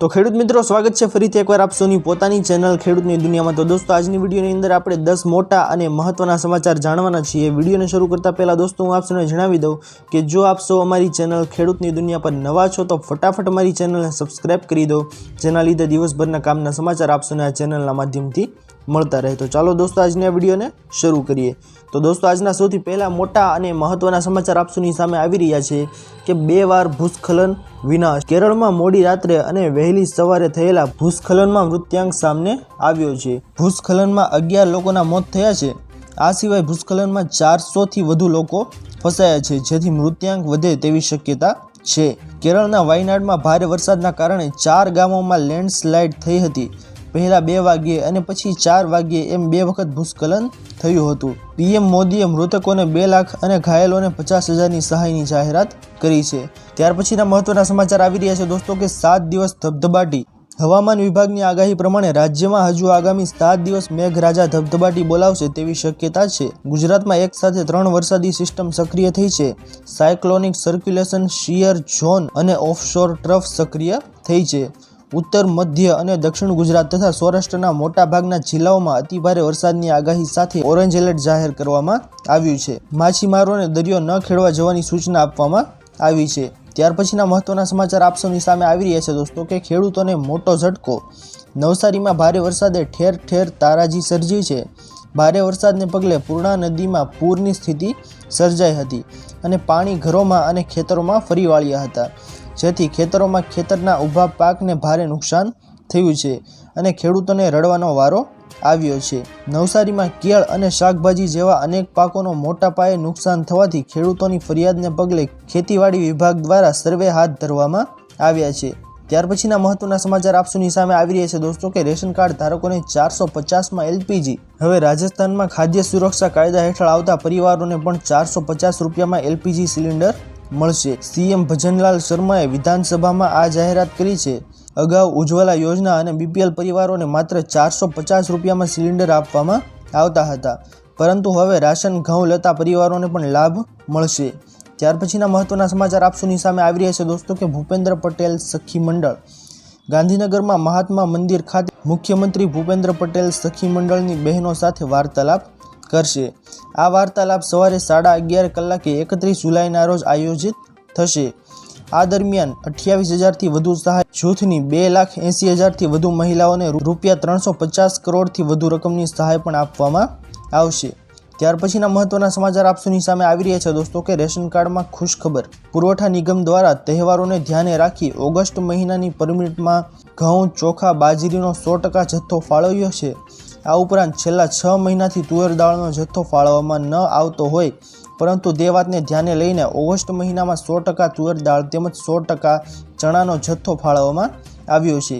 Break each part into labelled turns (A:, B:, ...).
A: તો ખેડૂત મિત્રો, સ્વાગત છે ફરીથી એકવાર આપ સૌની પોતાની ચેનલ ખેડૂતની દુનિયામાં. તો દોસ્તો, આજની વિડીયોની અંદર આપણે દસ મોટા અને મહત્વના સમાચાર જાણવાના છીએ. વિડીયોને શરૂ કરતાં પહેલાં દોસ્તો, હું આપ જણાવી દઉં કે જો આપ અમારી ચેનલ ખેડૂતની દુનિયા પર નવા છો, તો ફટાફટ અમારી ચેનલને સબસ્ક્રાઈબ કરી દો, જેના લીધે દિવસભરના કામના સમાચાર આપ આ ચેનલના માધ્યમથી મળતા રહે. તો ચાલો દોસ્તો, આજના વિડીયોને શરૂ કરીએ. તો દોસ્તો, આજના સૌથી પહેલાં મોટા અને મહત્વના સમાચાર આપસુની સામે આવી રહ્યા છે કે બે વાર ભૂસ્ખલન વિનાશ. કેરળમાં મોડી રાત્રે અને વહેલી સવારે થયેલા ભૂસ્ખલનમાં મૃત્યાંક સામે આવ્યો છે. ભૂસ્ખલનમાં અગિયાર લોકોના મોત થયા છે. આ સિવાય ભૂસ્ખલનમાં ચારસોથી વધુ લોકો ફસાયા છે, જેથી મૃત્યાંક વધે તેવી શક્યતા છે. કેરળના વાયનાડમાં ભારે વરસાદના કારણે ચાર ગામોમાં લેન્ડસ્લાઇડ થઈ હતી. પહેલા બે વાગ્યે અને પછી ચાર વાગ્યે એમ બે વખત ભૂસ્ખલન થયું હતું. પીએમ મોદીએ મૃતકોને બે લાખ અને ઘાયલોને પચાસ હજારની સહાયની જાહેરાત કરી છે. ત્યાર પછીના મહત્વના સમાચાર આવી રહ્યા છે. દોસ્તો, કે સાત દિવસ ધબધબાટી. હવામાન વિભાગની આગાહી પ્રમાણે રાજ્યમાં હજુ આગામી સાત દિવસ મેઘરાજા ધબધબાટી બોલાવશે તેવી શક્યતા છે. ગુજરાતમાં એક સાથે ત્રણ વરસાદી સિસ્ટમ સક્રિય થઈ છે. સાયક્લોનિક સર્ક્યુલેશન શિયર ઝોન અને ઓફશોર ટ્રફ સક્રિય થઈ છે. ઉત્તર, મધ્ય અને દક્ષિણ ગુજરાત તથા સૌરાષ્ટ્રના મોટાભાગના જિલ્લાઓમાં અતિભારે વરસાદની આગાહી સાથે ઓરેન્જ એલર્ટ જાહેર કરવામાં આવ્યું છે. માછીમારોને દરિયો ન ખેડવા જવાની સૂચના આપવામાં આવી છે. ત્યાર પછીના મહત્વના સમાચાર આપ સૌની સામે આવી રહ્યા છે દોસ્તો કે ખેડૂતોને મોટો ઝટકો. નવસારીમાં ભારે વરસાદે ઠેર ઠેર તારાજી સર્જી છે. ભારે વરસાદને પગલે પૂર્ણા નદીમાં પૂરની સ્થિતિ સર્જાઈ હતી અને પાણી ઘરોમાં અને ખેતરોમાં ફરી વાળ્યા હતા. જેથી ખેતરોમાં ખેતરના ઊભા પાકને ભારે નુકસાન થયું છે અને ખેડૂતોને રડવાનો વારો આવ્યો છે. નવસારીમાં કેળ અને શાકભાજી જેવા અનેક પાકોનો મોટા પાયે નુકસાન થવાથી ખેડૂતોની ફરિયાદને પગલે ખેતીવાડી વિભાગ દ્વારા સર્વે હાથ ધરવામાં આવ્યા છે. ત્યાર પછીના મહત્વના સમાચાર આપસુની સામે આવી રહ્યા છે દોસ્તો કે રેશન કાર્ડ ધારકોને ચારસો પચાસમાં એલપીજી. હવે રાજસ્થાનમાં ખાદ્ય સુરક્ષા કાયદા હેઠળ આવતા પરિવારોને પણ ચારસો પચાસ રૂપિયામાં એલપીજી સિલિન્ડર મળશે. સીએમ ભજનલાલ શર્માએ વિધાનસભામાં આ જાહેરાત કરી છે. અગાઉ ઉજ્જવલા યોજના અને બીપીએલ પરિવારોને માત્ર ચારસો પચાસ રૂપિયામાં સિલિન્ડર આપવામાં આવતા હતા. પરંતુ હવે રાશન, ઘઉં, લેતા પરિવારોને પણ લાભ મળશે. ત્યાર પછીના મહત્વના સમાચાર આપસુની સામે આવી રહ્યા છે દોસ્તો કે ભૂપેન્દ્ર પટેલ સખી મંડળ. ગાંધીનગરમાં મહાત્મા મંદિર ખાતે મુખ્યમંત્રી ભૂપેન્દ્ર પટેલ સખી મંડળની બહેનો સાથે વાર્તાલાપ કરશે. આ વાર્તાલાપ સવારે સાડા અગિયાર કલાકે એકત્રીસ જુલાઈના રોજ આયોજિત થશે. આ દરમિયાન અઠ્યાવીસ હજારથી વધુ સહાય જૂથની બે લાખ એંસી હજારથી વધુ મહિલાઓને રૂપિયા ત્રણસો પચાસ કરોડથી વધુ રકમની સહાય પણ આપવામાં આવશે. ત્યાર પછીના મહત્વના સમાચાર આપસુની સામે આવી રહ્યા છે દોસ્તો કે રેશન કાર્ડમાં ખુશખબર. પુરવઠા નિગમ દ્વારા તહેવારોને ધ્યાને રાખી ઓગસ્ટ મહિનાની પરમિટમાં ઘઉં, ચોખા, બાજરીનો સો ટકા જથ્થો ફાળવ્યો છે. આ ઉપરાંત છેલ્લા છ મહિનાથી તુવેર દાળનો જથ્થો ફાળવવામાં ન આવતો હોય, પરંતુ તે વાતને ધ્યાને લઈને ઓગસ્ટ મહિનામાં સો ટકા તુવેર દાળ તેમજ સો ટકા ચણાનો જથ્થો ફાળવવામાં આવ્યો છે.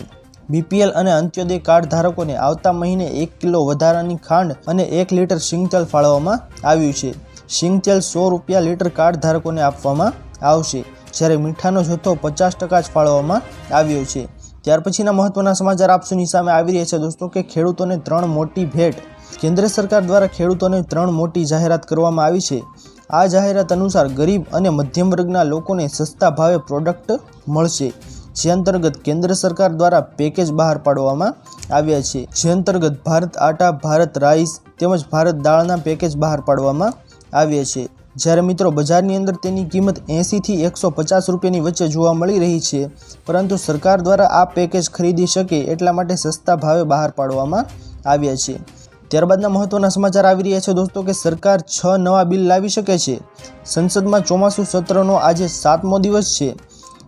A: બીપીએલ અને અંત્યોદય કાર્ડ ધારકોને આવતા મહિને એક કિલો વધારાની ખાંડ અને એક લીટર સિંગતેલ ફાળવવામાં આવ્યું છે. સિંગતેલ સો રૂપિયા લીટર કાર્ડ ધારકોને આપવામાં આવશે, જ્યારે મીઠાનો જથ્થો પચાસ ટકા જ ફાળવવામાં આવ્યો છે. ત્યાર પછીના મહત્વના સમાચાર આપ સૌની સામે આવી રહ્યા છે દોસ્તો કે ખેડૂતોને ત્રણ મોટી ભેટ. કેન્દ્ર સરકાર દ્વારા ખેડૂતોને ત્રણ મોટી જાહેરાત કરવામાં આવી છે. આ જાહેરાત અનુસાર ગરીબ અને મધ્યમ વર્ગના લોકોને સસ્તા ભાવે પ્રોડક્ટ મળશે, જે અંતર્ગત કેન્દ્ર સરકાર દ્વારા પેકેજ બહાર પાડવામાં આવ્યા છે. જે અંતર્ગત ભારત આટા, ભારત રાઈસ તેમજ ભારત દાળના પેકેજ બહાર પાડવામાં આવ્યા છે. જ્યારે મિત્રો બજારની અંદર તેની કિંમત એંસીથી એકસો પચાસ રૂપિયાની વચ્ચે જોવા મળી રહી છે, પરંતુ સરકાર દ્વારા આ પેકેજ ખરીદી શકે એટલા માટે સસ્તા ભાવે બહાર પાડવામાં આવ્યા છે. ત્યારબાદના મહત્વના સમાચાર આવી રહ્યા છે દોસ્તો કે સરકાર છ નવા બિલ લાવી શકે છે. સંસદમાં ચોમાસું સત્રનો આજે સાતમો દિવસ છે.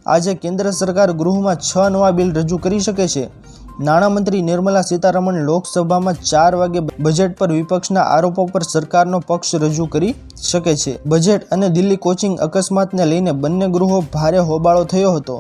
A: આજે કેન્દ્ર સરકાર ગૃહમાં છ નવા બિલ રજૂ કરી શકે છે. નાણામંત્રી નિર્મલા સીતારમણ લોકસભામાં ચાર વાગે બજેટ પર વિપક્ષના આરોપો પર સરકારનો પક્ષ રજૂ કરી શકે છે. બજેટ અને દિલ્હી કોચિંગ અકસ્માતને લઈને બંને ગૃહો ભારે હોબાળો થયો હતો.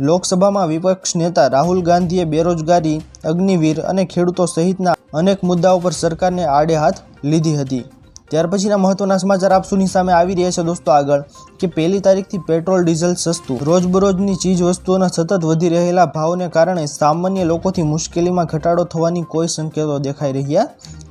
A: લોકસભામાં વિપક્ષ નેતા રાહુલ ગાંધીએ બેરોજગારી, અગ્નિવીર અને ખેડૂતો સહિતના અનેક મુદ્દાઓ પર સરકારને આડે હાથ લીધી હતી. ત્યાર પછીના મહત્વના સમાચાર આપસુની સામે આવી રહ્યા છે દોસ્તો આગળ કે પહેલી તારીખથી પેટ્રોલ, ડીઝલ સસ્તું, રોજબરોજની ચીજ વસ્તુઓના સતત વધી રહેલા ભાવને કારણે સામાન્ય લોકોથી મુશ્કેલીમાં ઘટાડો થવાની કોઈ સંકેતો દેખાઈ રહ્યા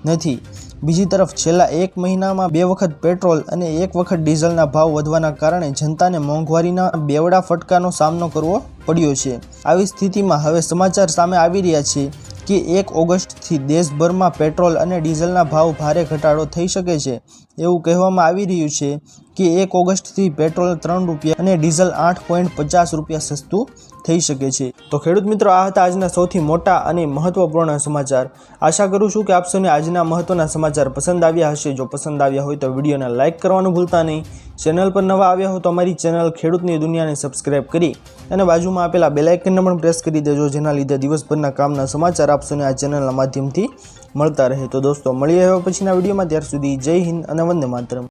A: નથી. બીજી તરફ, છેલ્લા એક મહિનામાં બે વખત પેટ્રોલ અને એક વખત ડીઝલના ભાવ વધવાના કારણે જનતાને મોંઘવારીના બેવડા ફટકાનો સામનો કરવો પડ્યો છે. આવી સ્થિતિમાં હવે સમાચાર સામે આવી રહ્યા છે કે એક ઓગસ્ટથી દેશભરમાં પેટ્રોલ અને ડીઝલના ભાવ ભારે ઘટાડો થઈ શકે છે. એવું કહેવામાં આવી રહ્યું છે કે એક ઓગસ્ટથી પેટ્રોલ ત્રણ રૂપિયા અને ડીઝલ આઠ પોઈન્ટ પચાસ રૂપિયા સસ્તું થઈ શકે છે. તો ખેડૂત મિત્રો, આ હતા આજના સૌથી મોટા અને મહત્વપૂર્ણ સમાચાર. આશા કરું છું કે આપ સૌને આજના મહત્વના સમાચાર પસંદ આવ્યા હશે. જો પસંદ આવ્યા હોય તો વિડીયોને લાઇક કરવાનું ભૂલતા નહીં. ચેનલ પર નવા આવ્યા હો તો અમારી ચેનલ ખેડૂતની દુનિયાને સબસ્ક્રાઇબ કરી અને બાજુમાં આપેલા બેલાઇકનને પણ પ્રેસ કરી દેજો, જેના લીધે દિવસભરના કામના સમાચાર આપશોને આ ચેનલના માધ્યમથી મળતા રહે. તો દોસ્તો મળી આવ્યા પછીના વિડીયોમાં. ત્યાર સુધી જય હિન્દ અને વંદે માતરમ.